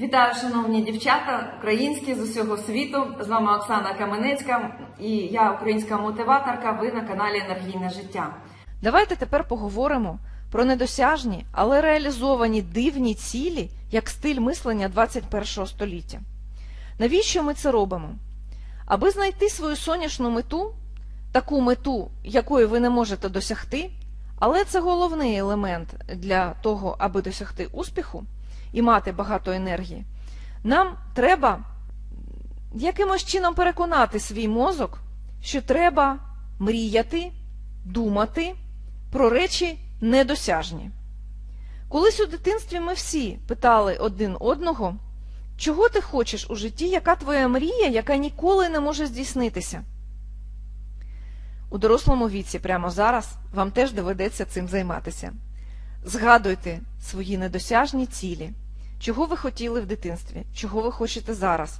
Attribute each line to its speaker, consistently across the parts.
Speaker 1: Вітаю, шановні дівчата, українські з усього світу. З вами Оксана Каменецька і я українська мотиваторка. Ви на каналі Енергійне життя.
Speaker 2: Давайте тепер поговоримо про недосяжні, але реалізовані дивні цілі як стиль мислення 21 століття. Навіщо ми це робимо? Аби знайти свою сонячну мету, таку мету, якої ви не можете досягти, але це головний елемент для того, аби досягти успіху і мати багато енергії, нам треба якимось чином переконати свій мозок, що треба мріяти, думати про речі недосяжні. Колись у дитинстві ми всі питали один одного, чого ти хочеш у житті, яка твоя мрія, яка ніколи не може здійснитися. У дорослому віці прямо зараз вам теж доведеться цим займатися. Згадуйте свої недосяжні цілі, чого ви хотіли в дитинстві, чого ви хочете зараз,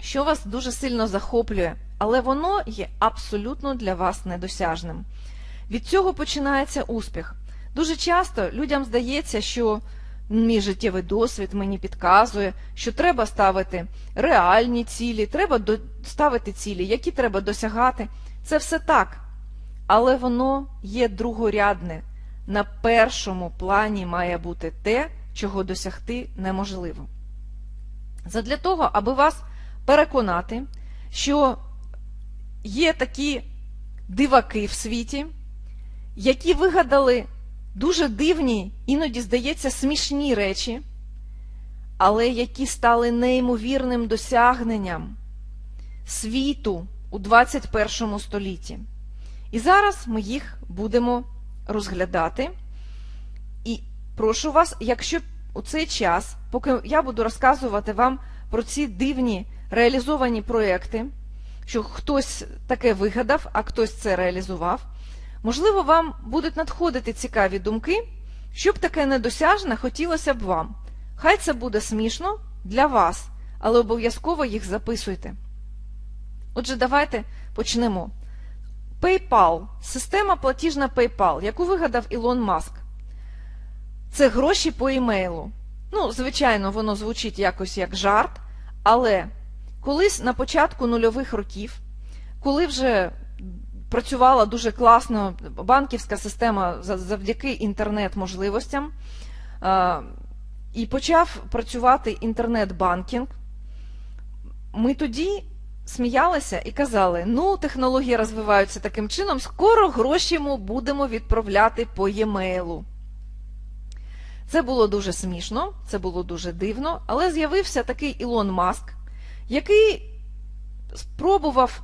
Speaker 2: що вас дуже сильно захоплює, але воно є абсолютно для вас недосяжним. Від цього починається успіх. Дуже часто людям здається, що мій життєвий досвід мені підказує, що треба ставити реальні цілі, треба ставити цілі, які треба досягати. Це все так. Але воно є другорядне. На першому плані має бути те, чого досягти неможливо. Задля того, аби вас переконати, що є такі диваки в світі, які вигадали дуже дивні, іноді, здається, смішні речі, але які стали неймовірним досягненням світу у 21 столітті. І зараз ми їх будемо розглядати. Прошу вас, якщо у цей час, поки я буду розказувати вам про ці дивні реалізовані проекти, що хтось таке вигадав, а хтось це реалізував, можливо, вам будуть надходити цікаві думки, що б таке недосяжне хотілося б вам. Хай це буде смішно для вас, але обов'язково їх записуйте. Отже, давайте почнемо. PayPal система платіжна PayPal, яку вигадав Ілон Маск. Це гроші по імейлу. Ну, звичайно, воно звучить якось як жарт, але колись на початку нульових років, коли вже працювала дуже класно банківська система завдяки інтернет-можливостям, і почав працювати інтернет-банкінг, ми тоді сміялися і казали: ну, технології розвиваються таким чином, скоро гроші ми будемо відправляти по e-mail. Це було дуже смішно, це було дуже дивно, але з'явився такий Ілон Маск, який спробував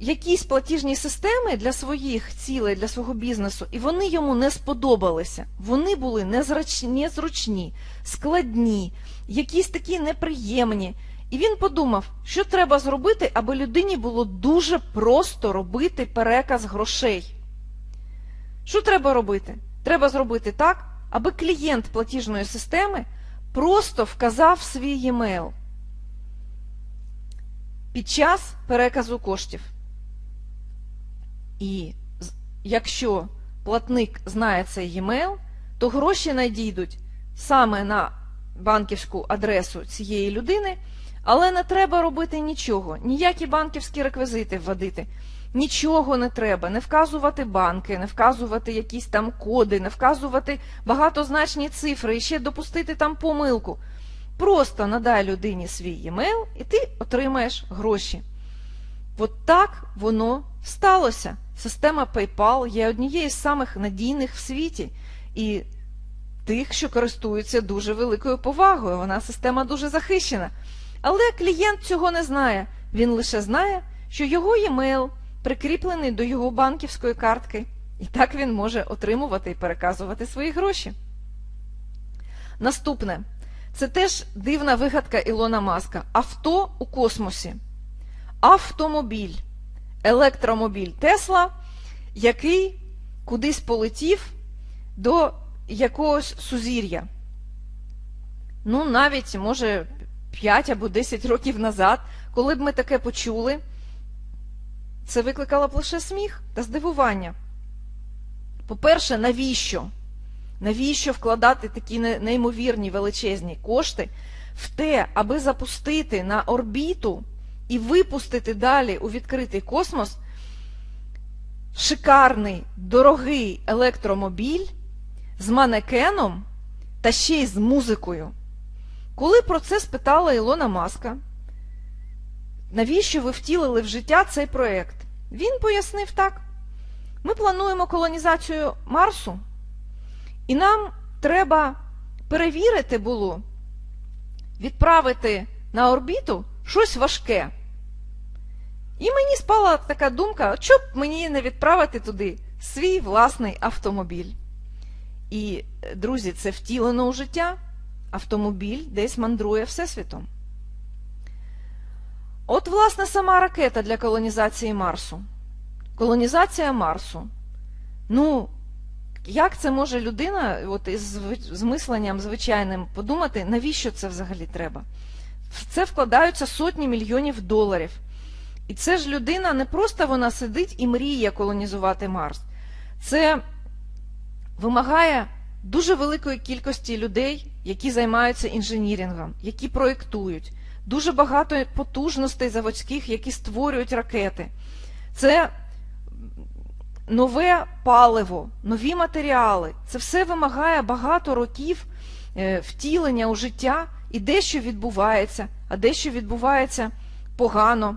Speaker 2: якісь платіжні системи для своїх цілей, для свого бізнесу, і вони йому не сподобалися. Вони були незручні, складні, якісь такі неприємні. І він подумав, що треба зробити, аби людині було дуже просто робити переказ грошей. Що треба робити? Треба зробити так, аби клієнт платіжної системи просто вказав свій e-mail під час переказу коштів. І якщо платник знає цей e-mail, то гроші надійдуть саме на банківську адресу цієї людини, але не треба робити нічого, ніякі банківські реквізити вводити. Нічого не треба, не вказувати банки, не вказувати якісь там коди, не вказувати багатозначні цифри і ще допустити там помилку. Просто надай людині свій e-mail і ти отримаєш гроші. От так воно сталося. Система PayPal є однією з самих надійних в світі і тих, що користуються дуже великою повагою. Вона система дуже захищена. Але клієнт цього не знає. Він лише знає, що його e-mail прикріплений до його банківської картки, і так він може отримувати і переказувати свої гроші. Наступне це теж дивна вигадка Ілона Маска. Авто у космосі. Автомобіль, електромобіль Тесла, який кудись полетів до якогось сузір'я. Ну, навіть, може, 5 або 10 років назад, коли б ми таке почули, це викликало б лише сміх та здивування. По-перше, навіщо? Навіщо вкладати такі неймовірні величезні кошти в те, аби запустити на орбіту і випустити далі у відкритий космос шикарний, дорогий електромобіль з манекеном та ще й з музикою? Коли про це спитала Ілона Маска, навіщо ви втілили в життя цей проєкт? Він пояснив так. Ми плануємо колонізацію Марсу, і нам треба перевірити було, відправити на орбіту щось важке. І мені спала така думка, що б мені не відправити туди свій власний автомобіль. І, друзі, це втілено у життя. Автомобіль десь мандрує Всесвітом. От, власне, сама ракета для колонізації Марсу. Колонізація Марсу. Ну, як це може людина, от із зви- з мисленням звичайним, подумати, навіщо це взагалі треба? В це вкладаються сотні мільйонів доларів. І це ж людина не просто вона сидить і мріє колонізувати Марс. Це вимагає дуже великої кількості людей, які займаються інженірінгом, які проєктують, дуже багато потужностей заводських, які створюють ракети. Це нове паливо, нові матеріали. Це все вимагає багато років е, втілення у життя, і дещо відбувається, а дещо відбувається погано.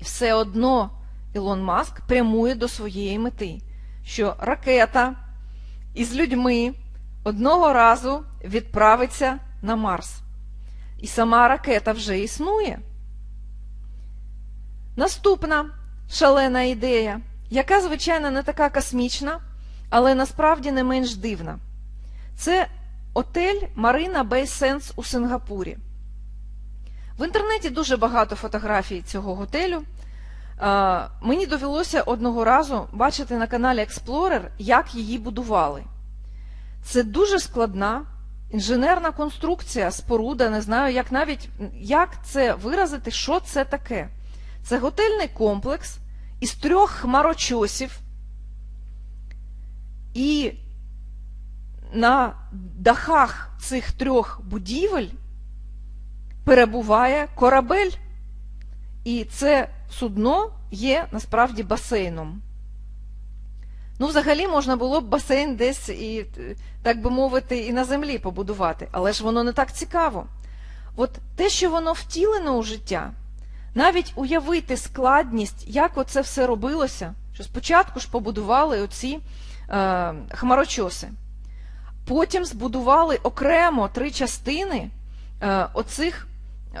Speaker 2: Все одно Ілон Маск прямує до своєї мети, що ракета із людьми одного разу відправиться на Марс. І сама ракета вже існує. Наступна шалена ідея, яка, звичайно, не така космічна, але насправді не менш дивна. Це отель Marina Bay Sands у Сингапурі. В інтернеті дуже багато фотографій цього готелю. Мені довелося одного разу бачити на каналі Explorer, як її будували. Це дуже складна інженерна конструкція, споруда, не знаю, як навіть як це виразити, що це таке. Це готельний комплекс із трьох хмарочосів, і на дахах цих трьох будівель перебуває корабель. І це судно є насправді басейном. Ну, взагалі, можна було б басейн десь і, так би мовити, і на землі побудувати, але ж воно не так цікаво. От те, що воно втілено у життя, навіть уявити складність, як оце все робилося, що спочатку ж побудували оці е, хмарочоси, потім збудували окремо три частини е, оцих, е,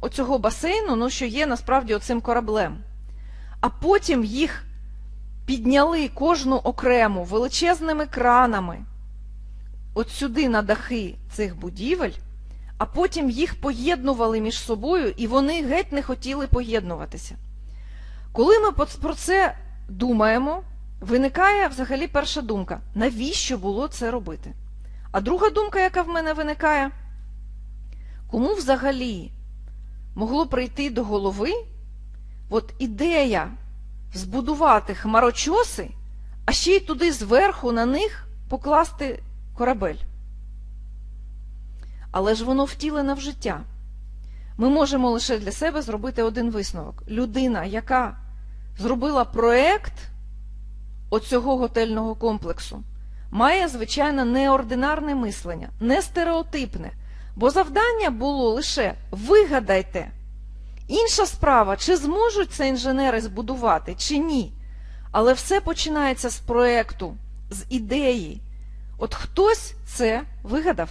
Speaker 2: оцього басейну, ну, що є насправді оцим кораблем. А потім їх підняли кожну окрему величезними кранами от сюди на дахи цих будівель, а потім їх поєднували між собою, і вони геть не хотіли поєднуватися. Коли ми про це думаємо, виникає взагалі перша думка, навіщо було це робити? А друга думка, яка в мене виникає, кому взагалі могло прийти до голови от ідея збудувати хмарочоси, а ще й туди зверху на них покласти корабель. Але ж воно втілене в життя. Ми можемо лише для себе зробити один висновок. Людина, яка зробила проект оцього готельного комплексу, має, звичайно, неординарне мислення, не стереотипне, бо завдання було лише вигадайте. Інша справа, чи зможуть це інженери збудувати, чи ні. Але все починається з проекту, з ідеї. От хтось це вигадав.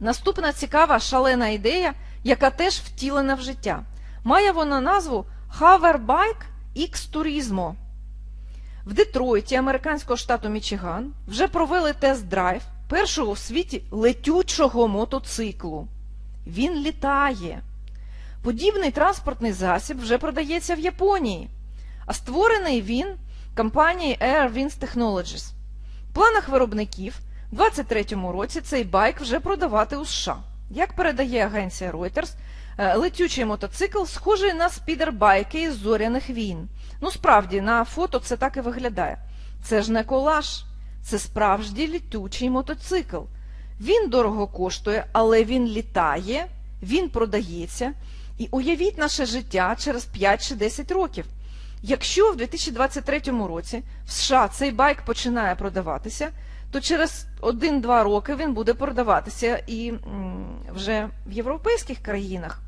Speaker 2: Наступна цікава шалена ідея, яка теж втілена в життя. Має вона назву Hoverbike X Turismo. В Детройті, американського штату Мічиган, вже провели тест-драйв першого у світі летючого мотоциклу. Він літає. Подібний транспортний засіб вже продається в Японії, а створений він компанією Air Winds Technologies. В планах виробників у 2023 році цей байк вже продавати у США. Як передає агенція Reuters, е, летючий мотоцикл схожий на спідербайки із зоряних війн. Ну, справді, на фото це так і виглядає. Це ж не колаж, це справжній літючий мотоцикл. Він дорого коштує, але він літає, він продається. І уявіть наше життя через 5 чи 10 років. Якщо в 2023 році в США цей байк починає продаватися, то через 1-2 роки він буде продаватися і вже в європейських країнах.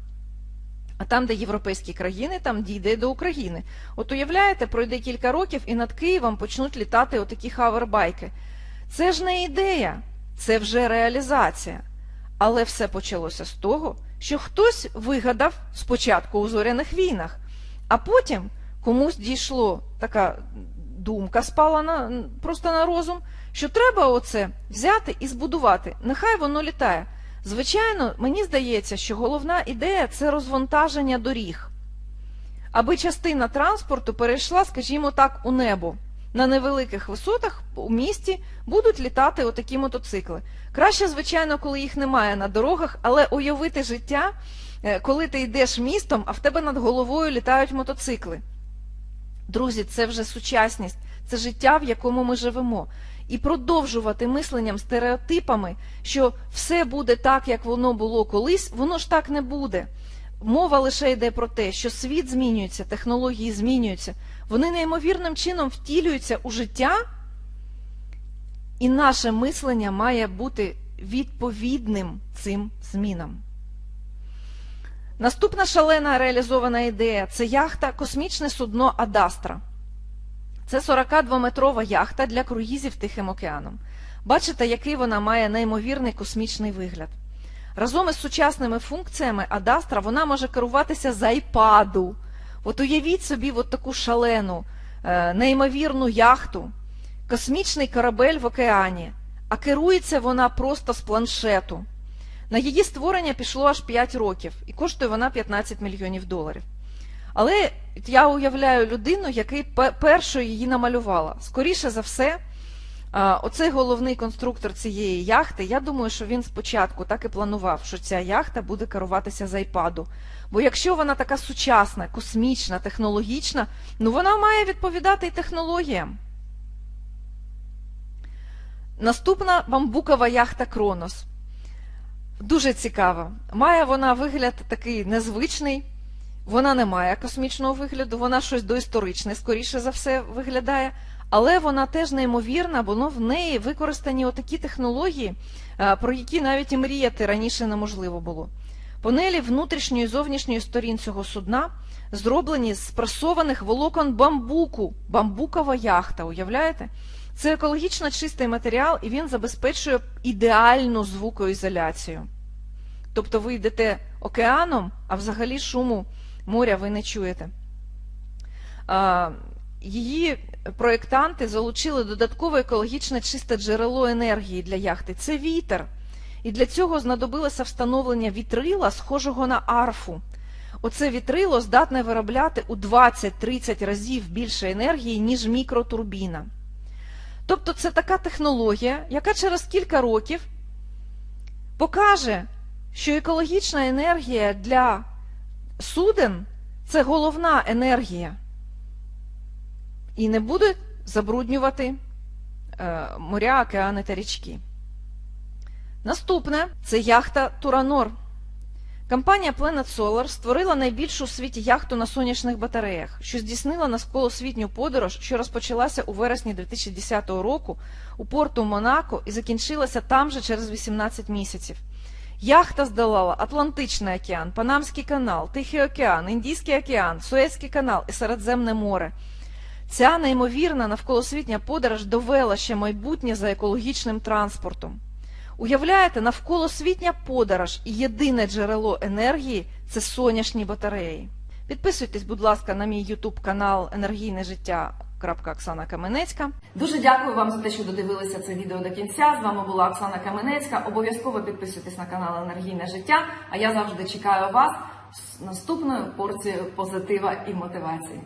Speaker 2: А там, де європейські країни, там дійде до України. От уявляєте, пройде кілька років і над Києвом почнуть літати отакі хавербайки. Це ж не ідея, це вже реалізація. Але все почалося з того, що хтось вигадав спочатку у зоряних війнах, а потім комусь дійшло така думка спала на, просто на розум, що треба оце взяти і збудувати. Нехай воно літає. Звичайно, мені здається, що головна ідея це розвантаження доріг, аби частина транспорту перейшла, скажімо так, у небо. На невеликих висотах у місті будуть літати отакі мотоцикли. Краще, звичайно, коли їх немає на дорогах, але уявити життя, е, коли ти йдеш містом, а в тебе над головою літають мотоцикли. Друзі, це вже сучасність, це життя, в якому ми живемо. І продовжувати мисленням стереотипами, що все буде так, як воно було колись, воно ж так не буде. Мова лише йде про те, що світ змінюється, технології змінюються, вони неймовірним чином втілюються у життя, і наше мислення має бути відповідним цим змінам. Наступна шалена реалізована ідея це яхта космічне судно Адастра. Це 42-метрова яхта для круїзів Тихим океаном. Бачите, який вона має неймовірний космічний вигляд. Разом із сучасними функціями Адастра вона може керуватися з айпаду. От уявіть собі от таку шалену, е, неймовірну яхту, космічний корабель в океані, а керується вона просто з планшету. На її створення пішло аж 5 років, і коштує вона 15 мільйонів доларів. Але я уявляю людину, яка першою її намалювала. Скоріше за все, оцей головний конструктор цієї яхти, я думаю, що він спочатку так і планував, що ця яхта буде керуватися з айпаду. Бо якщо вона така сучасна, космічна, технологічна, ну вона має відповідати і технологіям. Наступна бамбукова яхта Кронос. Дуже цікава. Має вона вигляд такий незвичний. Вона не має космічного вигляду, вона щось доісторичне, скоріше за все, виглядає. Але вона теж неймовірна, бо ну, в неї використані отакі технології, про які навіть і мріяти раніше неможливо було. Панелі внутрішньої і зовнішньої сторін цього судна зроблені з спресованих волокон бамбуку, бамбукова яхта, уявляєте? Це екологічно чистий матеріал, і він забезпечує ідеальну звукоізоляцію. Тобто ви йдете океаном, а взагалі шуму моря ви не чуєте. Її проєктанти залучили додаткове екологічне чисте джерело енергії для яхти. Це вітер. І для цього знадобилося встановлення вітрила, схожого на арфу. Оце вітрило здатне виробляти у 20-30 разів більше енергії, ніж мікротурбіна. Тобто це така технологія, яка через кілька років покаже, що екологічна енергія для суден це головна енергія. І не буде забруднювати е, моря, океани та річки. Наступне це яхта Туранор. Компанія Planet Solar створила найбільшу у світі яхту на сонячних батареях, що здійснила навколосвітню подорож, що розпочалася у вересні 2010 року у порту Монако і закінчилася там же через 18 місяців. Яхта здолала Атлантичний океан, Панамський канал, Тихий океан, Індійський океан, Суецький канал і Середземне море. Ця неймовірна навколосвітня подорож довела ще майбутнє за екологічним транспортом. Уявляєте, навколосвітня подорож і єдине джерело енергії це сонячні батареї. Підписуйтесь, будь ласка, на мій YouTube канал Енергійне життя. Оксана Каменецька.
Speaker 1: Дуже дякую вам за те, що додивилися це відео до кінця. З вами була Оксана Каменецька. Обов'язково підписуйтесь на канал Енергійне життя. А я завжди чекаю вас з наступною порцією позитива і мотивації.